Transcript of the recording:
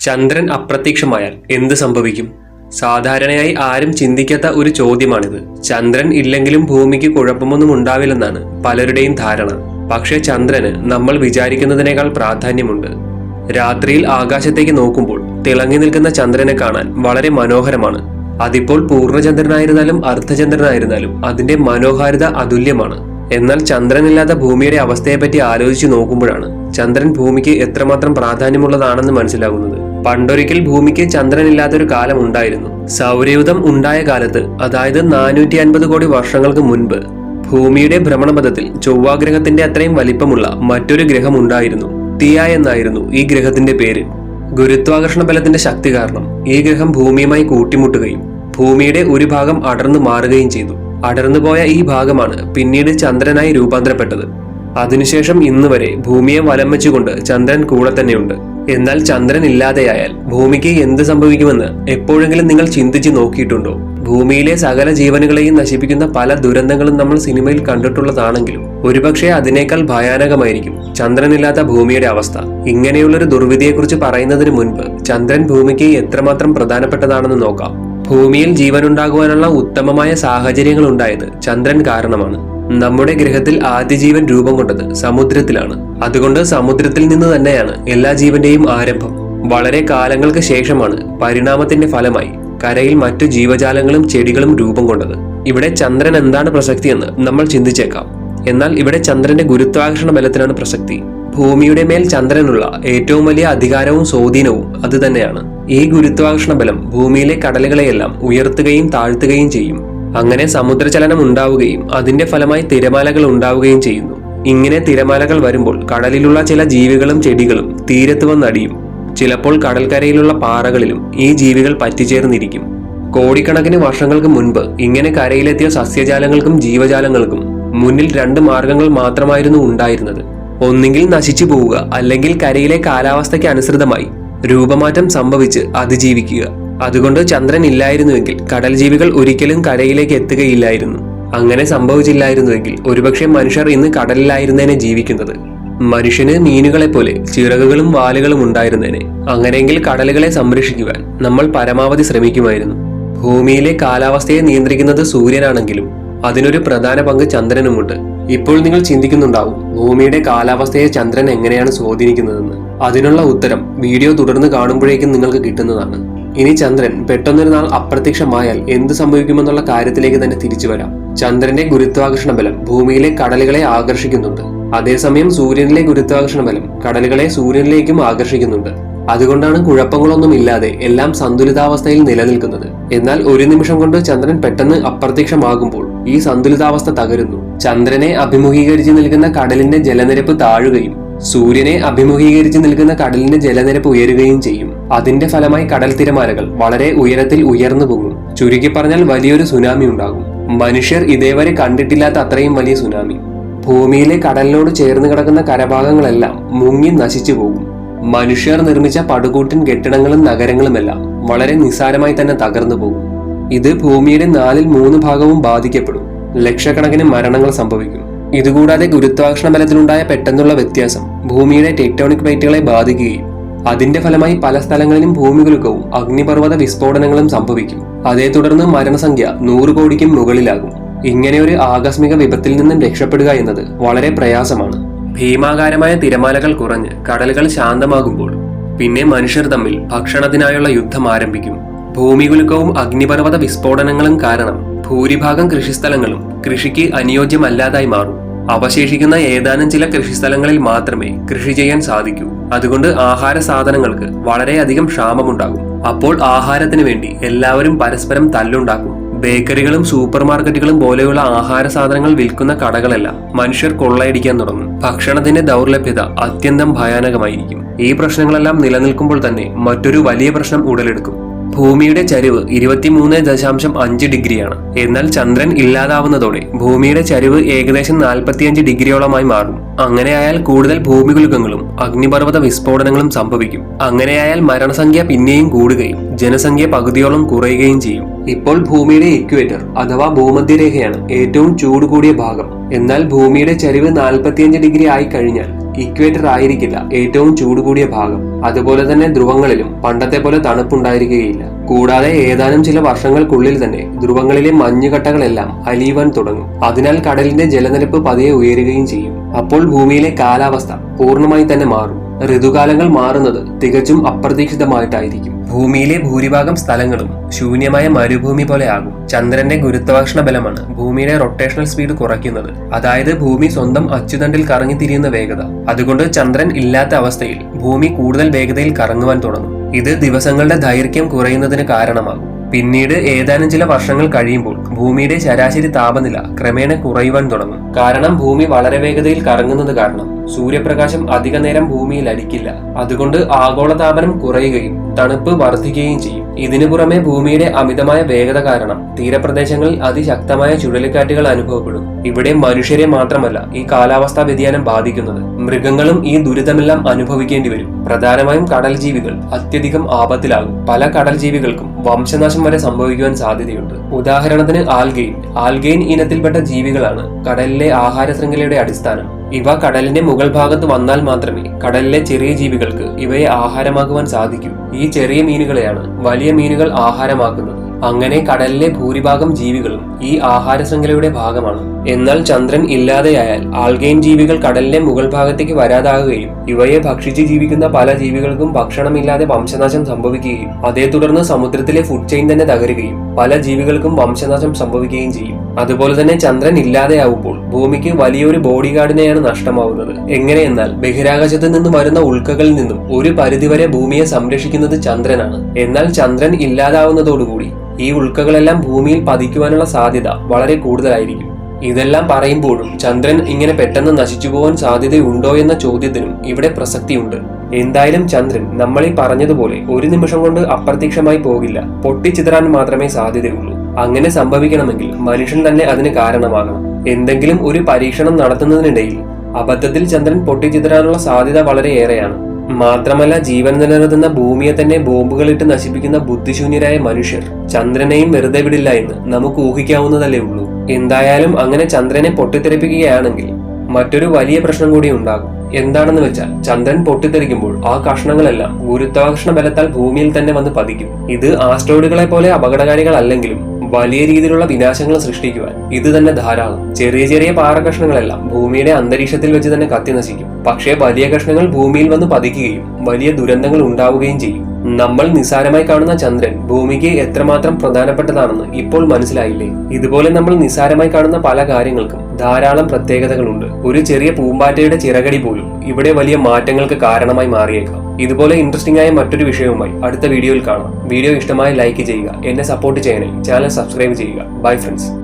ചന്ദ്രൻ അപ്രത്യക്ഷമായാൽ എന്ത് സംഭവിക്കും? സാധാരണയായി ആരും ചിന്തിക്കാത്ത ഒരു ചോദ്യമാണിത്. ചന്ദ്രൻ ഇല്ലെങ്കിലും ഭൂമിക്ക് കുഴപ്പമൊന്നും ഉണ്ടാവില്ലെന്നാണ് പലരുടെയും ധാരണ. പക്ഷേ ചന്ദ്രന് നമ്മൾ വിചാരിക്കുന്നതിനേക്കാൾ പ്രാധാന്യമുണ്ട്. രാത്രിയിൽ ആകാശത്തേക്ക് നോക്കുമ്പോൾ തിളങ്ങി നിൽക്കുന്ന ചന്ദ്രനെ കാണാൻ വളരെ മനോഹരമാണ്. അതിപ്പോൾ പൂർണചന്ദ്രനായിരുന്നാലും അർദ്ധചന്ദ്രനായിരുന്നാലും അതിന്റെ മനോഹാരിത അതുല്യമാണ്. എന്നാൽ ചന്ദ്രനില്ലാത്ത ഭൂമിയുടെ അവസ്ഥയെപ്പറ്റി ആലോചിച്ച് നോക്കുമ്പോഴാണ് ചന്ദ്രൻ ഭൂമിക്ക് എത്രമാത്രം പ്രാധാന്യമുള്ളതാണെന്ന് മനസ്സിലാകുന്നത്. പണ്ടൊരിക്കൽ ഭൂമിക്ക് ചന്ദ്രനില്ലാത്തൊരു കാലം ഉണ്ടായിരുന്നു. സൗരയുധം ഉണ്ടായ കാലത്ത് അതായത് നാനൂറ്റി അൻപത് കോടി വർഷങ്ങൾക്ക് മുൻപ് ഭൂമിയുടെ ഭ്രമണപഥത്തിൽ ചൊവ്വാഗ്രഹത്തിന്റെ അത്രയും വലിപ്പമുള്ള മറ്റൊരു ഗ്രഹം ഉണ്ടായിരുന്നു. തിയ എന്നായിരുന്നു ഈ ഗ്രഹത്തിന്റെ പേര്. ഗുരുത്വാകർഷണ ബലത്തിന്റെ ശക്തി കാരണം ഈ ഗ്രഹം ഭൂമിയുമായി കൂട്ടിമുട്ടുകയും ഭൂമിയുടെ ഒരു ഭാഗം അടർന്നു മാറുകയും ചെയ്തു. അടർന്നുപോയ ഈ ഭാഗമാണ് പിന്നീട് ചന്ദ്രനായി രൂപാന്തരപ്പെട്ടത്. അതിനുശേഷം ഇന്നുവരെ ഭൂമിയെ വലം വെച്ചുകൊണ്ട് ചന്ദ്രൻ കൂടെ തന്നെയുണ്ട്. എന്നാൽ ചന്ദ്രൻ ഇല്ലാതെയായാൽ ഭൂമിക്ക് എന്ത് സംഭവിക്കുമെന്ന് എപ്പോഴെങ്കിലും നിങ്ങൾ ചിന്തിച്ച് നോക്കിയിട്ടുണ്ടോ? ഭൂമിയിലെ സകല ജീവനുകളെയും നശിപ്പിക്കുന്ന പല ദുരന്തങ്ങളും നമ്മൾ സിനിമയിൽ കണ്ടിട്ടുള്ളതാണെങ്കിലും ഒരുപക്ഷെ അതിനേക്കാൾ ഭയാനകമായിരിക്കും ചന്ദ്രനില്ലാത്ത ഭൂമിയുടെ അവസ്ഥ. ഇങ്ങനെയുള്ളൊരു ദുർവിധിയെക്കുറിച്ച് പറയുന്നതിന് മുൻപ് ചന്ദ്രൻ ഭൂമിക്ക് എത്രമാത്രം പ്രധാനപ്പെട്ടതാണെന്ന് നോക്കാം. ഭൂമിയിൽ ജീവനുണ്ടാകുവാനുള്ള ഉത്തമമായ സാഹചര്യങ്ങൾ ഉണ്ടായത് ചന്ദ്രൻ കാരണമാണ്. നമ്മുടെ ഗ്രഹത്തിൽ ആദ്യ ജീവൻ രൂപം കൊണ്ടത് സമുദ്രത്തിലാണ്. അതുകൊണ്ട് സമുദ്രത്തിൽ നിന്ന് തന്നെയാണ് എല്ലാ ജീവന്റെയും ആരംഭം. വളരെ കാലങ്ങൾക്ക് ശേഷമാണ് പരിണാമത്തിന്റെ ഫലമായി കരയിൽ മറ്റു ജീവജാലങ്ങളും ചെടികളും രൂപം കൊണ്ടത്. ഇവിടെ ചന്ദ്രൻ എന്താണ് പ്രസക്തിയെന്ന് നമ്മൾ ചിന്തിച്ചേക്കാം. എന്നാൽ ഇവിടെ ചന്ദ്രന്റെ ഗുരുത്വാകർഷണ ബലത്തിനാണ് പ്രസക്തി. ഭൂമിയുടെ മേൽ ചന്ദ്രനുള്ള ഏറ്റവും വലിയ അധികാരവും സ്വാധീനവും അത് തന്നെയാണ്. ഈ ഗുരുത്വാകർഷണ ബലം ഭൂമിയിലെ കടലുകളെയെല്ലാം ഉയർത്തുകയും താഴ്ത്തുകയും ചെയ്യും. അങ്ങനെ സമുദ്രചലനം ഉണ്ടാവുകയും അതിന്റെ ഫലമായി തിരമാലകൾ ഉണ്ടാവുകയും ചെയ്യുന്നു. ഇങ്ങനെ തിരമാലകൾ വരുമ്പോൾ കടലിലുള്ള ചില ജീവികളും ചെടികളും തീരത്ത് വന്നടിയും. ചിലപ്പോൾ കടൽക്കരയിലുള്ള പാറകളിലും ഈ ജീവികൾ പറ്റിച്ചേർന്നിരിക്കും. കോടിക്കണക്കിന് വർഷങ്ങൾക്ക് മുൻപ് ഇങ്ങനെ കരയിലെത്തിയ സസ്യജാലങ്ങൾക്കും ജീവജാലങ്ങൾക്കും മുന്നിൽ രണ്ട് മാർഗങ്ങൾ മാത്രമായിരുന്നു ഉണ്ടായിരുന്നത്. ഒന്നുകിൽ നശിച്ചു പോവുക അല്ലെങ്കിൽ കരയിലെ കാലാവസ്ഥയ്ക്ക് അനുസൃതമായി രൂപമാറ്റം സംഭവിച്ച് അതിജീവിക്കുക. അതുകൊണ്ട് ചന്ദ്രൻ ഇല്ലായിരുന്നുവെങ്കിൽ കടൽ ജീവികൾ ഒരിക്കലും കരയിലേക്ക് എത്തുകയില്ലായിരുന്നു. അങ്ങനെ സംഭവിച്ചില്ലായിരുന്നുവെങ്കിൽ ഒരുപക്ഷെ മനുഷ്യർ ഇന്ന് കടലിലായിരുന്നേനെ ജീവിക്കുന്നത്. മനുഷ്യന് മീനുകളെ പോലെ ചിറകുകളും വാലുകളും ഉണ്ടായിരുന്നേനെ. അങ്ങനെയെങ്കിൽ കടലുകളെ സംരക്ഷിക്കുവാൻ നമ്മൾ പരമാവധി ശ്രമിക്കുമായിരുന്നു. ഭൂമിയിലെ കാലാവസ്ഥയെ നിയന്ത്രിക്കുന്നത് സൂര്യനാണെങ്കിലും അതിനൊരു പ്രധാന പങ്ക് ചന്ദ്രനുമുണ്ട്. ഇപ്പോൾ നിങ്ങൾ ചിന്തിക്കുന്നുണ്ടാവും ഭൂമിയുടെ കാലാവസ്ഥയെ ചന്ദ്രൻ എങ്ങനെയാണ് സ്വാധീനിക്കുന്നതെന്ന്. അതിനുള്ള ഉത്തരം വീഡിയോ തുടർന്ന് കാണുമ്പോഴേക്കും നിങ്ങൾക്ക് കിട്ടുന്നതാണ്. ഇനി ചന്ദ്രൻ പെട്ടെന്നൊരു നാൾ അപ്രത്യക്ഷമായാൽ എന്ത് സംഭവിക്കുമെന്നുള്ള കാര്യത്തിലേക്ക് തന്നെ തിരിച്ചു വരാം. ചന്ദ്രന്റെ ഗുരുത്വാകർഷണ ബലം ഭൂമിയിലെ കടലുകളെ ആകർഷിക്കുന്നുണ്ട്. അതേസമയം സൂര്യനിലെ ഗുരുത്വാകർഷണ ബലം കടലുകളെ സൂര്യനിലേക്കും ആകർഷിക്കുന്നുണ്ട്. അതുകൊണ്ടാണ് കുഴപ്പങ്ങളൊന്നും ഇല്ലാതെ എല്ലാം സന്തുലിതാവസ്ഥയിൽ നിലനിൽക്കുന്നത്. എന്നാൽ ഒരു നിമിഷം കൊണ്ട് ചന്ദ്രൻ പെട്ടെന്ന് അപ്രത്യക്ഷമാകുമ്പോൾ ഈ സന്തുലിതാവസ്ഥ തകരുന്നു. ചന്ദ്രനെ അഭിമുഖീകരിച്ച് നിൽക്കുന്ന കടലിന്റെ ജലനിരപ്പ് താഴുകയും സൂര്യനെ അഭിമുഖീകരിച്ച് നിൽക്കുന്ന കടലിന്റെ ജലനിരപ്പ് ഉയരുകയും ചെയ്യും. അതിന്റെ ഫലമായി കടൽ തിരമാലകൾ വളരെ ഉയരത്തിൽ ഉയർന്നു പൊങ്ങും. ചുരുക്കി പറഞ്ഞാൽ വലിയൊരു സുനാമി ഉണ്ടാകും. മനുഷ്യർ ഇതേവരെ കണ്ടിട്ടില്ലാത്ത അത്രയും വലിയ സുനാമി. ഭൂമിയിലെ കടലിനോട് ചേർന്ന് കിടക്കുന്ന കരഭാഗങ്ങളെല്ലാം മുങ്ങി നശിച്ചു പോകും. മനുഷ്യർ നിർമ്മിച്ച പടുകൂട്ടൻ കെട്ടിടങ്ങളും നഗരങ്ങളുമെല്ലാം വളരെ നിസ്സാരമായി തന്നെ തകർന്നു പോകും. ഇത് ഭൂമിയുടെ നാലിൽ മൂന്ന് ഭാഗവും ബാധിക്കപ്പെടും. ലക്ഷക്കണക്കിന് മരണങ്ങൾ സംഭവിക്കും. ഇതുകൂടാതെ ഗുരുത്വാകർഷണ ബലത്തിലുണ്ടായ പെട്ടെന്നുള്ള വ്യത്യാസം ഭൂമിയുടെ ടെക്ടോണിക് പ്ലേറ്റുകളെ ബാധിക്കുകയും അതിന്റെ ഫലമായി പല സ്ഥലങ്ങളിലും ഭൂമികുലുക്കവും അഗ്നിപർവത വിസ്ഫോടനങ്ങളും സംഭവിക്കും. അതേ തുടർന്ന് മരണസംഖ്യ നൂറ് കോടിക്കും മുകളിലാകും. ഇങ്ങനെ ഒരു ആകസ്മിക വിപത്തിൽ നിന്നും രക്ഷപ്പെടുക എന്നത് വളരെ പ്രയാസമാണ്. ഭീമാകാരമായ തിരമാലകൾ കുറഞ്ഞ് കടലുകൾ ശാന്തമാകുമ്പോൾ പിന്നെ മനുഷ്യർ തമ്മിൽ ഭക്ഷണത്തിനായുള്ള യുദ്ധം ആരംഭിക്കും. ഭൂമികുലുക്കവും അഗ്നിപർവത വിസ്ഫോടനങ്ങളും കാരണം ഭൂരിഭാഗം കൃഷിസ്ഥലങ്ങളും കൃഷിക്ക് അനുയോജ്യമല്ലാതായി മാറും. അവശേഷിക്കുന്ന ഏതാനും ചില കൃഷിസ്ഥലങ്ങളിൽ മാത്രമേ കൃഷി ചെയ്യാൻ സാധിക്കൂ. അതുകൊണ്ട് ആഹാര സാധനങ്ങൾക്ക് വളരെയധികം ക്ഷാമമുണ്ടാകും. അപ്പോൾ ആഹാരത്തിന് വേണ്ടി എല്ലാവരും പരസ്പരം തല്ലുണ്ടാക്കും. ബേക്കറികളും സൂപ്പർ മാർക്കറ്റുകളും പോലെയുള്ള ആഹാര സാധനങ്ങൾ വിൽക്കുന്ന കടകളെല്ലാം മനുഷ്യർ കൊള്ളയടിക്കാൻ തുടങ്ങും. ഭക്ഷണത്തിന്റെ ദൗർലഭ്യത അത്യന്തം ഭയാനകമായിരിക്കും. ഈ പ്രശ്നങ്ങളെല്ലാം നിലനിൽക്കുമ്പോൾ തന്നെ മറ്റൊരു വലിയ പ്രശ്നം ഉടലെടുക്കും. ഭൂമിയുടെ ചരിവ് ഇരുപത്തിമൂന്ന് ദശാംശം അഞ്ച് ഡിഗ്രിയാണ്. എന്നാൽ ചന്ദ്രൻ ഇല്ലാതാവുന്നതോടെ ഭൂമിയുടെ ചരിവ് ഏകദേശം നാൽപ്പത്തിയഞ്ച് ഡിഗ്രിയോളമായി മാറും. അങ്ങനെയായാൽ കൂടുതൽ ഭൂമികുലുക്കങ്ങളും അഗ്നിപർവത വിസ്ഫോടനങ്ങളും സംഭവിക്കും. അങ്ങനെയായാൽ മരണസംഖ്യ പിന്നെയും കൂടുകയും ജനസംഖ്യ പകുതിയോളം കുറയുകയും ചെയ്യും. ഇപ്പോൾ ഭൂമിയുടെ ഇക്വേറ്റർ അഥവാ ഭൂമധ്യരേഖയാണ് ഏറ്റവും ചൂട് കൂടിയ ഭാഗം. എന്നാൽ ഭൂമിയുടെ ചരിവ് നാൽപ്പത്തിയഞ്ച് ഡിഗ്രി ആയി കഴിഞ്ഞാൽ ഇക്വേറ്റർ ആയിരിക്കില്ല. ഏറ്റവും ചൂട് കൂടിയ ഭാഗം. അതുപോലെ തന്നെ ധ്രുവങ്ങളിലും പണ്ടത്തെ പോലെ തണുപ്പുണ്ടായിരിക്കുകയില്ല. കൂടാതെ ഏതാനും ചില വർഷങ്ങൾക്കുള്ളിൽ തന്നെ ധ്രുവങ്ങളിലെ മഞ്ഞുകട്ടകളെല്ലാം അലിയുവാൻ തുടങ്ങും. അതിനാൽ കടലിന്റെ ജലനിരപ്പ് പതിയെ ഉയരുകയും ചെയ്യും. അപ്പോൾ ഭൂമിയിലെ കാലാവസ്ഥ പൂർണമായി തന്നെ മാറും. ഋതുകാലങ്ങൾ മാറുന്നത് തികച്ചും അപ്രതീക്ഷിതമായിട്ടായിരിക്കും. ഭൂമിയിലെ ഭൂരിഭാഗം സ്ഥലങ്ങളും ശൂന്യമായ മരുഭൂമി പോലെയാകും. ചന്ദ്രന്റെ ഗുരുത്വാകർഷണ ബലമാണ് ഭൂമിയുടെ റൊട്ടേഷണൽ സ്പീഡ് കുറയ്ക്കുന്നത്. അതായത് ഭൂമി സ്വന്തം അച്ചുതണ്ടിൽ കറങ്ങി തിരിയുന്ന വേഗത. അതുകൊണ്ട് ചന്ദ്രൻ ഇല്ലാത്ത അവസ്ഥയിൽ ഭൂമി കൂടുതൽ വേഗതയിൽ കറങ്ങുവാൻ തുടങ്ങും. ഇത് ദിവസങ്ങളുടെ ദൈർഘ്യം കുറയുന്നതിന് കാരണമാകും. പിന്നീട് ഏതാനും ചില വർഷങ്ങൾ കഴിയുമ്പോൾ ഭൂമിയുടെ ശരാശരി താപനില ക്രമേണ കുറയുവാൻ തുടങ്ങും. കാരണം ഭൂമി വളരെ വേഗതയിൽ കറങ്ങുന്നത് കാരണം സൂര്യപ്രകാശം അധികനേരം ഭൂമിയിൽ അടിക്കില്ല. അതുകൊണ്ട് ആഗോളതാപനം കുറയുകയും തണുപ്പ് വർദ്ധിക്കുകയും ചെയ്യും. ഇതിനു പുറമെ ഭൂമിയുടെ അമിതമായ വേഗത കാരണം തീരപ്രദേശങ്ങളിൽ അതിശക്തമായ ചുഴലിക്കാറ്റുകൾ അനുഭവപ്പെടും. ഇവിടെ മനുഷ്യരെ മാത്രമല്ല ഈ കാലാവസ്ഥാ വ്യതിയാനം ബാധിക്കുന്നത്. മൃഗങ്ങളും ഈ ദുരിതമെല്ലാം അനുഭവിക്കേണ്ടി വരും. പ്രധാനമായും കടൽ ജീവികൾ അത്യധികം ആപത്തിലാകും. പല കടൽ ജീവികൾക്കും വംശനാശം വരെ സംഭവിക്കുവാൻ സാധ്യതയുണ്ട്. ഉദാഹരണത്തിന് ആൽഗെയിൻ. ആൽഗെയിൻ ഇനത്തിൽപ്പെട്ട ജീവികളാണ് കടലിലെ ആഹാര ശൃംഖലയുടെ അടിസ്ഥാനം. ഇവ കടലിന്റെ മുകൾ ഭാഗത്ത് വന്നാൽ മാത്രമേ കടലിലെ ചെറിയ ജീവികൾക്ക് ഇവയെ ആഹാരമാക്കുവാൻ സാധിക്കൂ. ഈ ചെറിയ മീനുകളെയാണ് വലിയ മീനുകൾ ആഹാരമാക്കുന്നത്. അങ്ങനെ കടലിലെ ഭൂരിഭാഗം ജീവികളും ഈ ആഹാര ശൃംഖലയുടെ ഭാഗമാണ്. എന്നാൽ ചന്ദ്രൻ ഇല്ലാതെയായാൽ ആൾഗെയിൻ ജീവികൾ കടലിന്റെ മുകൾ ഭാഗത്തേക്ക് വരാതാകുകയും ഇവയെ ഭക്ഷിച്ച് ജീവിക്കുന്ന പല ജീവികൾക്കും ഭക്ഷണമില്ലാതെ വംശനാശം സംഭവിക്കുകയും അതേ തുടർന്ന് സമുദ്രത്തിലെ ഫുഡ് ചെയിൻ തന്നെ തകരുകയും പല ജീവികൾക്കും വംശനാശം സംഭവിക്കുകയും ചെയ്യും. അതുപോലെ തന്നെ ചന്ദ്രൻ ഇല്ലാതെയാവുമ്പോൾ ഭൂമിക്ക് വലിയൊരു ബോഡി ഗാർഡിനെയാണ് നഷ്ടമാവുന്നത്. എങ്ങനെയെന്നാൽ ബഹിരാകാശത്ത് നിന്ന് വരുന്ന ഉൾക്കകളിൽ നിന്നും ഒരു പരിധിവരെ ഭൂമിയെ സംരക്ഷിക്കുന്നത് ചന്ദ്രനാണ്. എന്നാൽ ചന്ദ്രൻ ഇല്ലാതാവുന്നതോടുകൂടി ഈ ഉൾക്കകളെല്ലാം ഭൂമിയിൽ പതിക്കുവാനുള്ള സാധ്യത വളരെ കൂടുതലായിരിക്കും. ഇതെല്ലാം പറയുമ്പോഴും ചന്ദ്രൻ ഇങ്ങനെ പെട്ടെന്ന് നശിച്ചു പോകാൻ സാധ്യതയുണ്ടോ എന്ന ചോദ്യത്തിനും ഇവിടെ പ്രസക്തിയുണ്ട്. എന്തായാലും ചന്ദ്രൻ നമ്മൾ ഈ പറഞ്ഞതുപോലെ ഒരു നിമിഷം കൊണ്ട് അപ്രത്യക്ഷമായി പോകില്ല. പൊട്ടിച്ചിതറാൻ മാത്രമേ സാധ്യതയുള്ളൂ. അങ്ങനെ സംഭവിക്കണമെങ്കിൽ മനുഷ്യൻ തന്നെ അതിന് കാരണമാകണം. എന്തെങ്കിലും ഒരു പരീക്ഷണം നടത്തുന്നതിനിടയിൽ അബദ്ധത്തിൽ ചന്ദ്രൻ പൊട്ടിച്ചിതറാനുള്ള സാധ്യത വളരെയേറെയാണ് മാത്രമല്ല ജീവൻ നിലനിർത്തുന്ന ഭൂമിയെ തന്നെ ബോംബുകളിട്ട് നശിപ്പിക്കുന്ന ബുദ്ധിശൂന്യരായ മനുഷ്യർ ചന്ദ്രനെയും വെറുതെ വിടില്ല എന്ന് നമുക്ക് ഊഹിക്കാവുന്നതല്ലേ ഉള്ളൂ. എന്തായാലും അങ്ങനെ ചന്ദ്രനെ പൊട്ടിത്തെറിപ്പിക്കുകയാണെങ്കിൽ മറ്റൊരു വലിയ പ്രശ്നം കൂടി ഉണ്ടാകും. എന്താണെന്ന് വെച്ചാൽ ചന്ദ്രൻ പൊട്ടിത്തെറിക്കുമ്പോൾ ആ കഷ്ണങ്ങളെല്ലാം ഗുരുത്വാകർഷണ ബലത്താൽ ഭൂമിയിൽ തന്നെ വന്ന് പതിക്കും. ഇത് ആസ്ട്രോയിഡുകളെ പോലെ അപകടകാരികളല്ലെങ്കിലും വലിയ രീതിയിലുള്ള വിനാശങ്ങൾ സൃഷ്ടിക്കുവാൻ ഇത് തന്നെ ധാരാളം. ചെറിയ ചെറിയ പാറകഷ്ണങ്ങളെല്ലാം ഭൂമിയുടെ അന്തരീക്ഷത്തിൽ വെച്ച് തന്നെ കത്തി നശിക്കും. പക്ഷേ വലിയ കഷ്ണങ്ങൾ ഭൂമിയിൽ വന്ന് പതിക്കുകയും വലിയ ദുരന്തങ്ങൾ ഉണ്ടാവുകയും ചെയ്യും. നമ്മൾ നിസാരമായി കാണുന്ന ചന്ദ്രൻ ഭൂമിക്ക് എത്രമാത്രം പ്രധാനപ്പെട്ടതാണെന്ന് ഇപ്പോൾ മനസ്സിലായില്ലേ? ഇതുപോലെ നമ്മൾ നിസാരമായി കാണുന്ന പല കാര്യങ്ങൾക്കും ധാരാളം പ്രത്യേകതകളുണ്ട്. ഒരു ചെറിയ പൂമ്പാറ്റയുടെ ചിറകടി പോലും ഇവിടെ വലിയ മാറ്റങ്ങൾക്ക് കാരണമായി മാറിയേക്കാം. ഇതുപോലെ ഇൻട്രസ്റ്റിംഗ് ആയ മറ്റൊരു വിഷയവുമായി അടുത്ത വീഡിയോയിൽ കാണാം. വീഡിയോ ഇഷ്ടമായി ലൈക്ക് ചെയ്യുക എന്നെ സപ്പോർട്ട് ചെയ്യാനായി ചാനൽ സബ്സ്ക്രൈബ് ചെയ്യുക. Bye friends